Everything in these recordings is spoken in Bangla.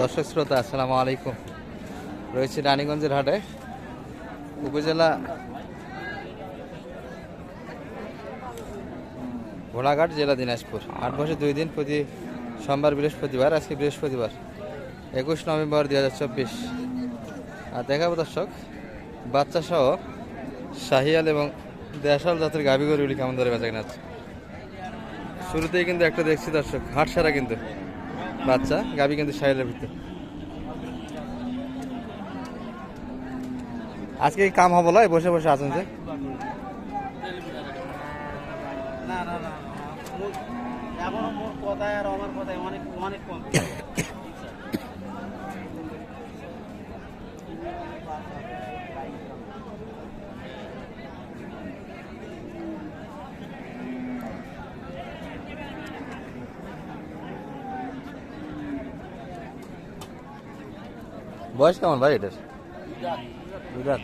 দর্শক শ্রোতা, আসসালামু আলাইকুম। রয়েছে রানীগঞ্জের হাটে। উপজেলা ঘোড়াঘাট জেলা দিনাজপুর। আট বছর দুই দিন, প্রতি সোমবার, বৃহস্পতিবার, আজকে বৃহস্পতিবার, একুশ নভেম্বর দুই হাজার চব্বিশ। আর দেখাবো দর্শক বাচ্চা সহ শাহিয়াল এবং দেশাল জাতের গাভী গরুগুলি কেমন ধরে বেচা কেনা শুরুতেই কিন্তু একটা দেখছি দর্শক, হাট সারা কিন্তু। বাচ্চা গাবি কিন্তু সাইলের ভিতরে আজকে কাম হব লয় বসে বসে আছেন যে না না না মোর কথায় আর আমার কথায় অনেক অনেক কম বয়স কেমন ভাই এটার? দুই রাত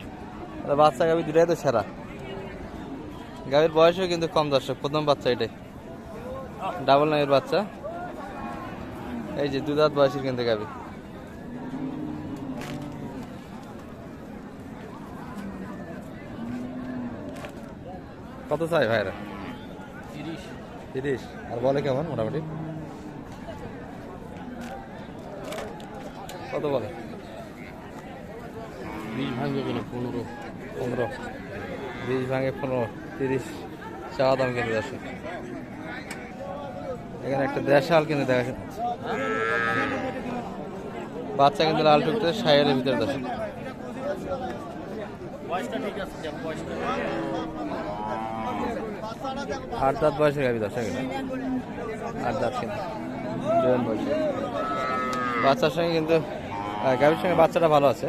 আরে বাচ্চা গাবি দুটাই তো সেরা। গাবির বয়সও কিন্তু কম দর্শক প্রথম বাচ্চা এটাই। ডাবল নামের বাচ্চা। এই যে দুধাত বয়সের কিন্তু গাবি। কত চাই ভাইরা? তিরিশ। তিরিশ। আর বলে কেমন মোটামুটি? কত বলে? বিশ ভাঙবে গেল পনেরো পনেরো। বিশ ভাঙে পনেরো, তিরিশ। চাওয়া দাম কিন্তু দশ এখানে একটা দেশাল কিন্তু দেখা বাচ্চা কিন্তু লাল টুকতে সাইয়ের ভিতরে দশ আট দাঁত বয়সের গাবি দশ কিন্তু আট দাঁত জোয়ান বয়সে বাচ্চার সঙ্গে কিন্তু গাবির সঙ্গে বাচ্চাটা ভালো আছে।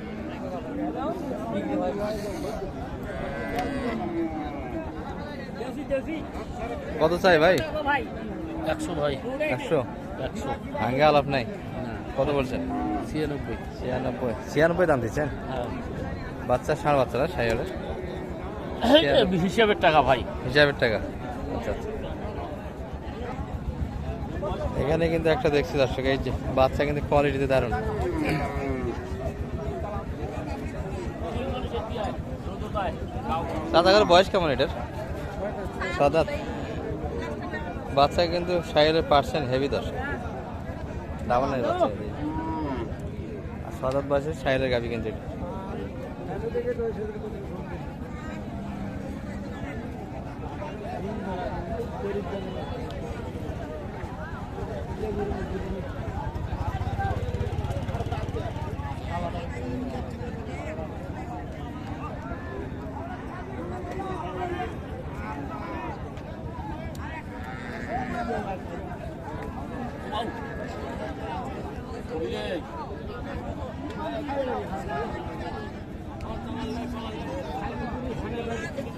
কত চাই ভাই? একশো ভাই। একশো? একশো। ভাঙ্গে আলাপ নাই? কত বলছেন ছিয়ানব্বই। ছিয়ানব্বই। ছিয়ানব্বই দাম দিচ্ছেন? হ্যাঁ। বাচ্চা ষাঁড় বাচ্চারা সাইয়ালের হিসাবের টাকা ভাই। হিসাবের টাকা। আচ্ছা আচ্ছা। এখানে কিন্তু একটা দেখছি দর্শক এই যে বাচ্চা কিন্তু কোয়ালিটিতে দারুণ। দাদাগার বয়স কেমন এটার? সাদাত বাচ্চা কিন্তু সাইলের পার্সেন্ট হেভি দর্শক। দাম নাই বাচ্চা। আর সাদাত বয়সের সাইলের গাবি কিন্তু এটা।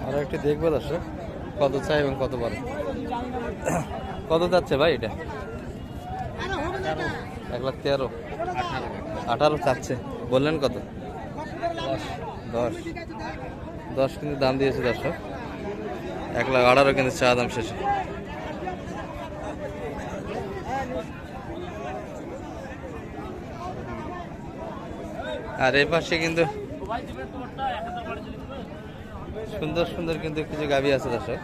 আরও একটু দেখব দর্শক, কত চাই এবং কত বড়। কত যাচ্ছে ভাই এটা? এক লাখ তেরো। আঠারো চাচ্ছে। বললেন কত? দশ। দশ কিন্তু দাম দিয়েছে দর্শক। এক লাখ আঠারো কিন্তু চা দাম শেষে। আর এই পাশে কিন্তু সুন্দর সুন্দর কিন্তু কিছু গাবি আছে দর্শক।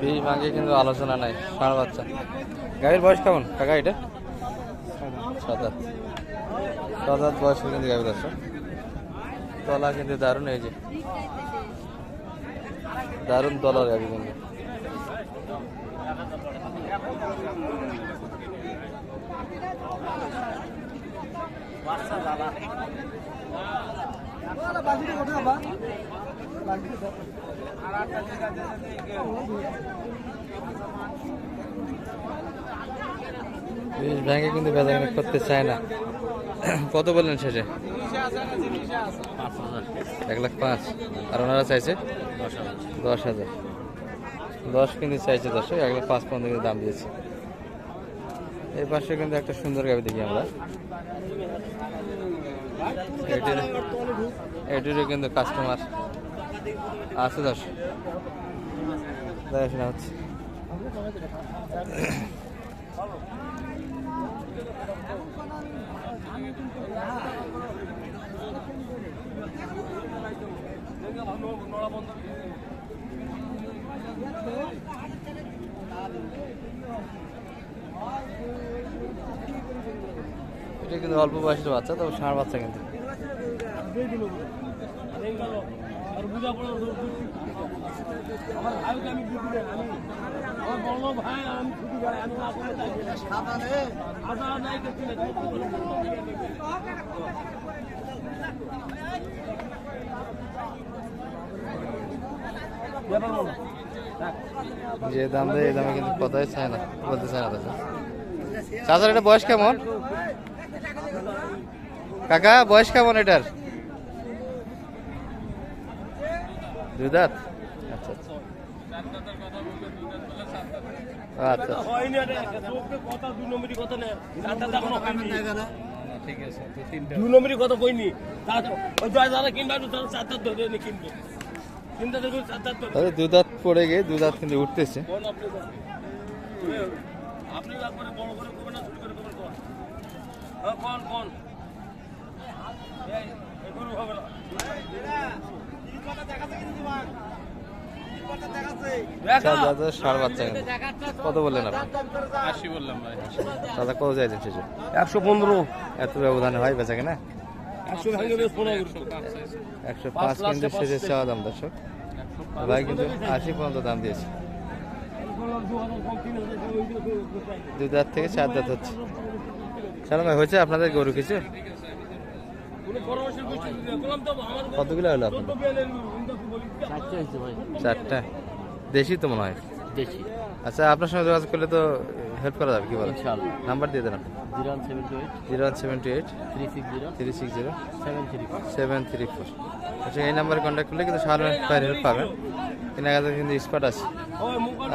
বিশ ভাঙে কিন্তু আলোচনা নাই, ষাঁড় বাচ্চা। গাভীর বয়স কেমন? কাকা এটা? সাত আট। সাত আট বয়সের কিন্তু গাভী দর্শক। তলা কিন্তু দারুণ, এই যে। দারুণ তলার গাভী কিন্তু বাচ্চা দাদা ব্যাংকে কিন্তু বেচাকেনা করতে চায় না। কত বললেন শেষে? এক লাখ পাঁচ। আর ওনারা চাইছে? দশ হাজার। দশ কিন্তু চাইছে দশ এক লাখ পাঁচ পর্যন্ত কিন্তু দাম দিয়েছে। এই পাশে কিন্তু একটা সুন্দর গাবি দেখি আমরা। এটিরও কিন্তু কাস্টমার আছে দশ দেখাশোনা হচ্ছে। এটা কিন্তু অল্প বয়সের বাচ্চা, তবে ষাঁড় বাচ্চা কিন্তু। যে দাম দেয়, এই দামে কিন্তু কথাই চায় না, বলতে চায় না চাচার এটা বয়স কেমন? কাকা বয়স কেমন এটার? দুই দাঁত? আচ্ছা আচ্ছা। আচ্ছা ঠিক আছে তো দু নম্বরই কথা কইনি। তার- ওই জয় যারা কিনবে তারা চার ধরে কিনবে। তাহলে দুই দাঁত পড়ে গিয়ে দুই দাঁত কিন্তু উঠতেছে। আপনি কোন? বড় করে না করে কোন? হ্যাঁ, কোন কোন এই, এগুলো হবে না চার দাঁতের ষাঁড় বাচ্চা কিন্তু কত বললেন আপনি? বললাম ভাই। দাদা কত চাইছেন শেষে? একশো পনেরো। এত ব্যবধানে হয় বেচা কিনা? একশো পাঁচ কিন্তু শেষে চাওয়া দাম দর্শক। ভাই কিন্তু আশি পর্যন্ত দাম দিয়েছে। দুই দাঁত থেকে চার দাঁত হচ্ছে। চলো ভাই হয়েছে আপনাদের গরু কিছু কোনো পরামর্শ করছি বললাম তো আমার কতগুলো হলো আপনার চারটে দেশি তো মনে হয়? দেশি। আচ্ছা আপনার সঙ্গে যোগাযোগ করলে তো হেল্প করা যাবে কি বলেন? নাম্বার দিয়ে দেন আপনি। Zero one seven two eight. Zero one seven two eight. Three six zero. Three six zero. Seven three seven three four. আচ্ছা এই নাম্বারে কন্ট্যাক্ট করলে কিন্তু পায়ের হেল্প পাবেন। কেনাকাটা কিন্তু স্পট আছে।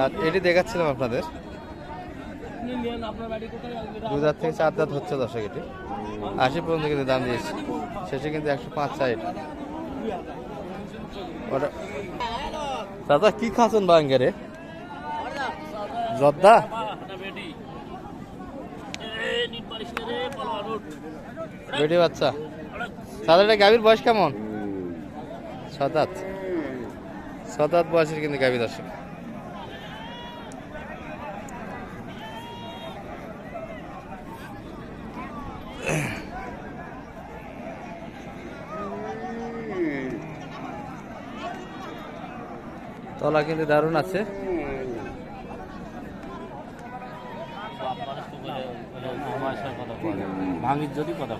আর এটি দেখাচ্ছিলাম আপনাদের। আপনি নেন আপনার বাড়ি কোথায়? আসবে দু থেকে চার দাঁত হচ্ছে দশক এটি। আশি পর্যন্ত কিন্তু দাম দিয়েছি। শেষে কিন্তু একশো পাঁচ সাইড ওটা দাদা, কি খাচ্ছেন বাঙ্গারে? জর্দা? বেটি বাচ্চা। দাদা এটা গাভীর বয়স কেমন? সতাত সতাত বয়সের কিন্তু গাভী দর্শক। তলা কিন্তু দারুণ আছে। ভাঙির যদি কথা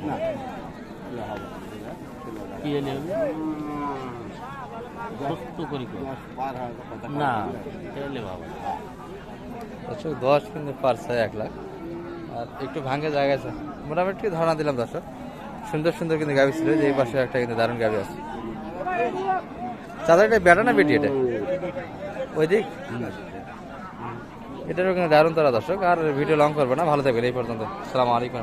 না দর্শক দশ কিন্তু পারছে এক লাখ। আর একটু ভাঙে জায়গা আছে। মোটামুটি ধারণা দিলাম দর্শক। সুন্দর সুন্দর কিন্তু গাভি ছিল। যে এই পাশে একটা কিন্তু দারুণ গাভি আছে। চাদা এটা বেটা না বেটি এটা? ওই দিক? এটারও কিন্তু দারুণ তারা দর্শক, আর ভিডিও লং করবে না। ভালো থাকবেন এই পর্যন্ত। সালাম আলাইকুম